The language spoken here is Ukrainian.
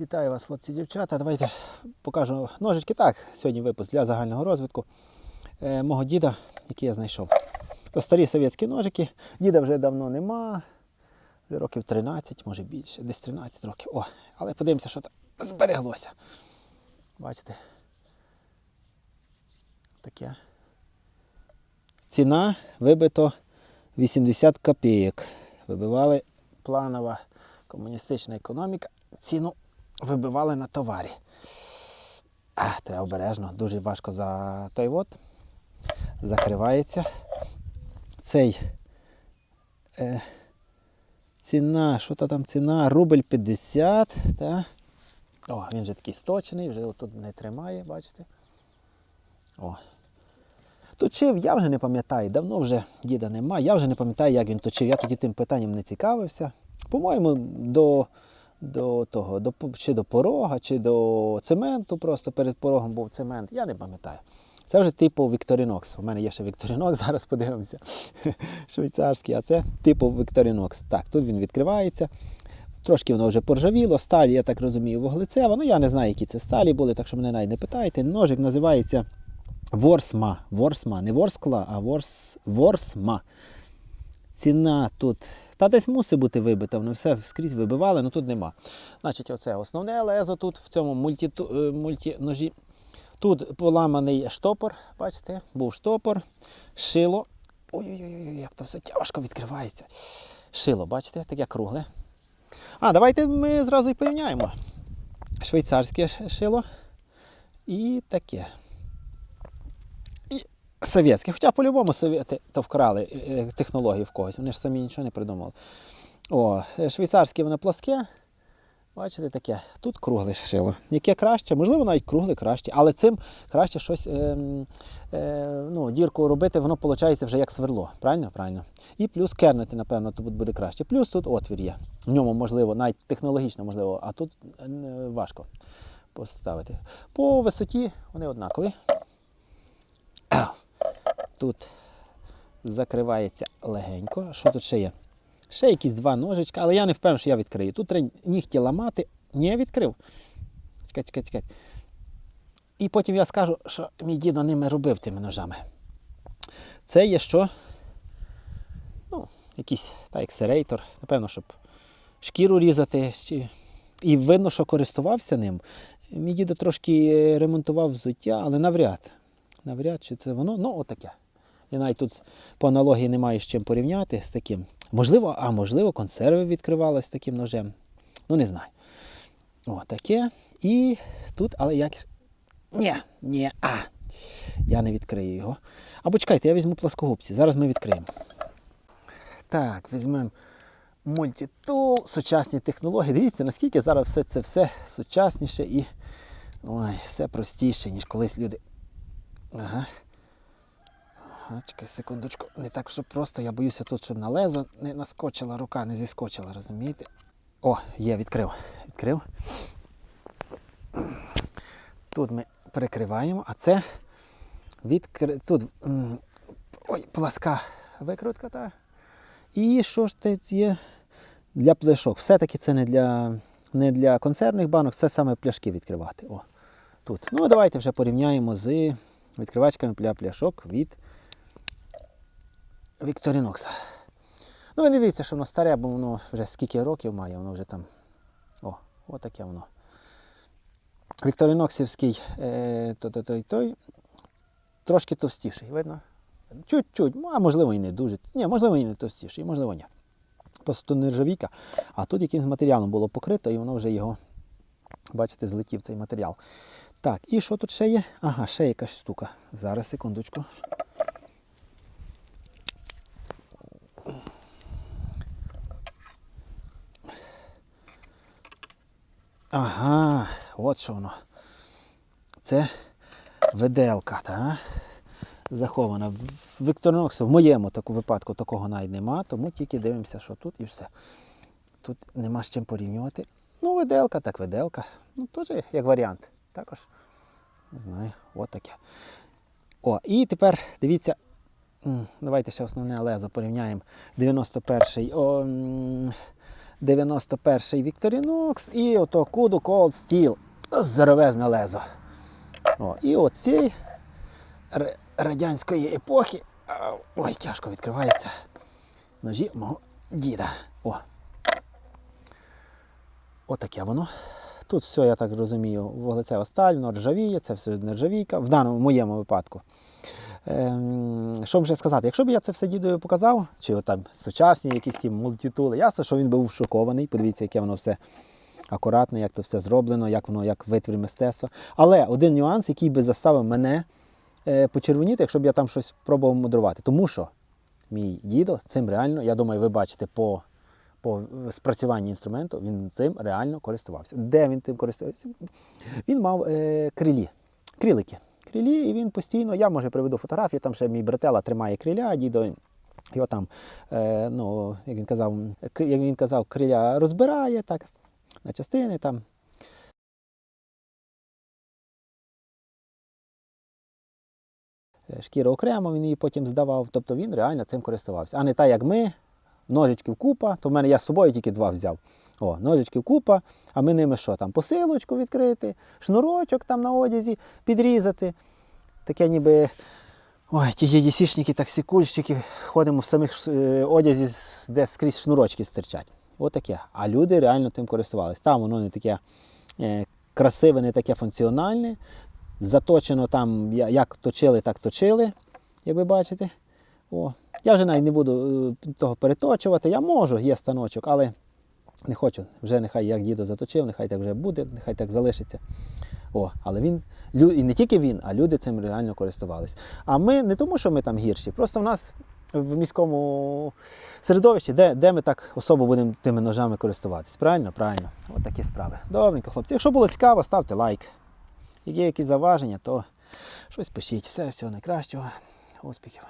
Вітаю вас, хлопці дівчата. Давайте покажу ножички. Так, сьогодні випуск для загального розвитку е, мого діда, який я знайшов. То старі совєтські ножики. Діда вже давно нема. Вже років 13, може більше, десь 13 років. О, але подивимося, що там збереглося. Бачите? Таке. Ціна вибито 80 копійок. Вибивали планова комуністична економіка. Ціну вибивали на товарі. А, треба обережно, дуже важко за той от. Закривається. Цей е, ціна, що то там ціна? Рубль 50. Та? О, він вже такий сточений, вже тут не тримає, бачите? О. Точив, я вже не пам'ятаю, давно вже діда нема, я вже не пам'ятаю, як він точив. Я тоді тим питанням не цікавився. По-моєму, до, до того, до, чи до порога, чи до цементу, просто перед порогом був цемент, я не пам'ятаю. Це вже типу Вікторінокс. У мене є ще Вікторінокс, зараз подивимося. Швейцарський, а це типу Вікторінокс. Так, тут він відкривається. Трошки воно вже поржавіло, сталь, я так розумію, вуглецева. Ну я не знаю, які це сталі були, так що мене навіть не питайте. Ножик називається Ворсма. Ворсма. Не ворскла, а ворс... Ворсма. Ціна тут. Та десь мусить бути вибита, воно все скрізь вибивали, але тут нема. Значить, оце основне лезо тут в цьому мульті, мультіножі. Тут поламаний штопор, бачите, був штопор, шило. Ой-ой-ой, як то все тяжко відкривається. Шило, бачите, таке кругле. А, давайте ми зразу і порівняємо. Швейцарське шило і таке. І совєтське. Хоча по-любому совєти то вкрали е, технології в когось. Вони ж самі нічого не придумали. О, е, швейцарське воно пласке. Бачите, таке. Тут кругле шило. Яке краще, можливо, навіть кругле краще, але цим краще щось ем, е, ну, дірку робити, воно виходить вже як сверло. Правильно? Правильно. І плюс кернити, напевно, тут буде краще. Плюс тут отвір є. В ньому можливо, навіть технологічно можливо, а тут е, важко поставити. По висоті вони однакові. Тут закривається легенько. Що тут ще є? Ще якісь два ножичка, але я не впевнений, що я відкрию. Тут треба нігті ламати. Ні, я відкрив. Чекай, чекай, чекай. І потім я скажу, що мій дідо ними робив тими ножами. Це є що? Ну, якийсь так, як серейтор, напевно, щоб шкіру різати. І видно, що користувався ним. Мій дідо трошки ремонтував взуття, але навряд. Навряд чи це воно. Ну, отаке. Я навіть тут по аналогії не маю з чим порівняти з таким. Можливо, а можливо, консерви відкривали з таким ножем. Ну, не знаю. О, таке. І тут, але як. Ні, ні, а. Я не відкрию його. Або чекайте, я візьму плоскогубці. Зараз ми відкриємо. Так, візьмемо мультитул, сучасні технології. Дивіться, наскільки зараз все це все сучасніше і ой, все простіше, ніж колись люди. Ага. Чекай секундочку. Не так, що просто я боюся тут, щоб на лезо не наскочила рука, не зіскочила, розумієте? О, є, відкрив. Відкрив. Тут ми перекриваємо, а це відкри... тут ой, пласка викрутка. Та. І що ж тут є для пляшок? Все-таки це не для, не для консервних банок, це саме пляшки відкривати. О, тут. Ну, давайте вже порівняємо з відкривачками для пляшок від Вікторінокса. Ну, ви не дивіться, що воно старе, бо воно вже скільки років має, воно вже там. О, отаке воно. Вікторіноксівський е, той, той, той, той, трошки товстіший, видно? Чуть-чуть, ну, а можливо і не дуже. Ні, можливо, і не товстіший, можливо, ні. Просто нержавійка, а тут якимось матеріалом було покрито, і воно вже його, бачите, злетів цей матеріал. Так, і що тут ще є? Ага, ще якась штука. Зараз, секундочку. Ага, от що воно. Це виделка, та? захована. В Вікториноксу в моєму таку випадку такого навіть нема, тому тільки дивимося, що тут і все. Тут нема з чим порівнювати. Ну, виделка, так виделка. Ну, теж як варіант. Також, не знаю, от таке. О, і тепер дивіться, давайте ще основне лезо порівняємо. 91-й. О, м, 91-й Victorinox і ото Kudu Cold Steel. Здоровезне лезо. О, і оцей р- радянської епохи. Ой, тяжко відкривається. Ножі мого діда. О. Отаке воно. Тут все, я так розумію, вуглецева сталь, ржавіє, це все нержавійка, в даному в моєму випадку. Ем, що ще сказати? Якщо б я це все дідові показав, чи там сучасні якісь ті мультитули, ясно, що він був шокований. Подивіться, яке воно все акуратне, як то все зроблено, як воно як витвір мистецтва. Але один нюанс, який би заставив мене е, почервоніти, якщо б я там щось пробував мудрувати. Тому що мій дідо цим реально, я думаю, ви бачите по, по спрацюванні інструменту, він цим реально користувався. Де він тим користувався? Він мав е, крилі, крилики. Крилі, і він постійно, я може приведу фотографії, там ще мій бретела тримає криля, дідо його там, е, ну, як він казав, як він казав, криля розбирає так, на частини там. Е, Шкіра окремо, він її потім здавав. Тобто він реально цим користувався. А не так, як ми, ножичків купа, то в мене я з собою тільки два взяв. О, ножичків купа, а ми ними що там? Посилочку відкрити, шнурочок там на одязі підрізати. Таке ніби. Ой, ті єдісішники, таксикульщики, ходимо в самих е, одязі, де скрізь шнурочки стирчать. Отаке. А люди реально тим користувалися. Там воно не таке е, красиве, не таке функціональне. Заточено там, як точили, так точили, як ви бачите. О. Я вже навіть не буду е, того переточувати. Я можу, є станочок, але не хочу. Вже нехай як дідо заточив, нехай так вже буде, нехай так залишиться. О, але він, і не тільки він, а люди цим реально користувались. А ми не тому, що ми там гірші, просто в нас в міському середовищі, де, де ми так особо будемо тими ножами користуватись. Правильно? Правильно. От такі справи. Добренько, хлопці. Якщо було цікаво, ставте лайк. Як є якісь заваження, то щось пишіть. Все, всього найкращого. Успіхів.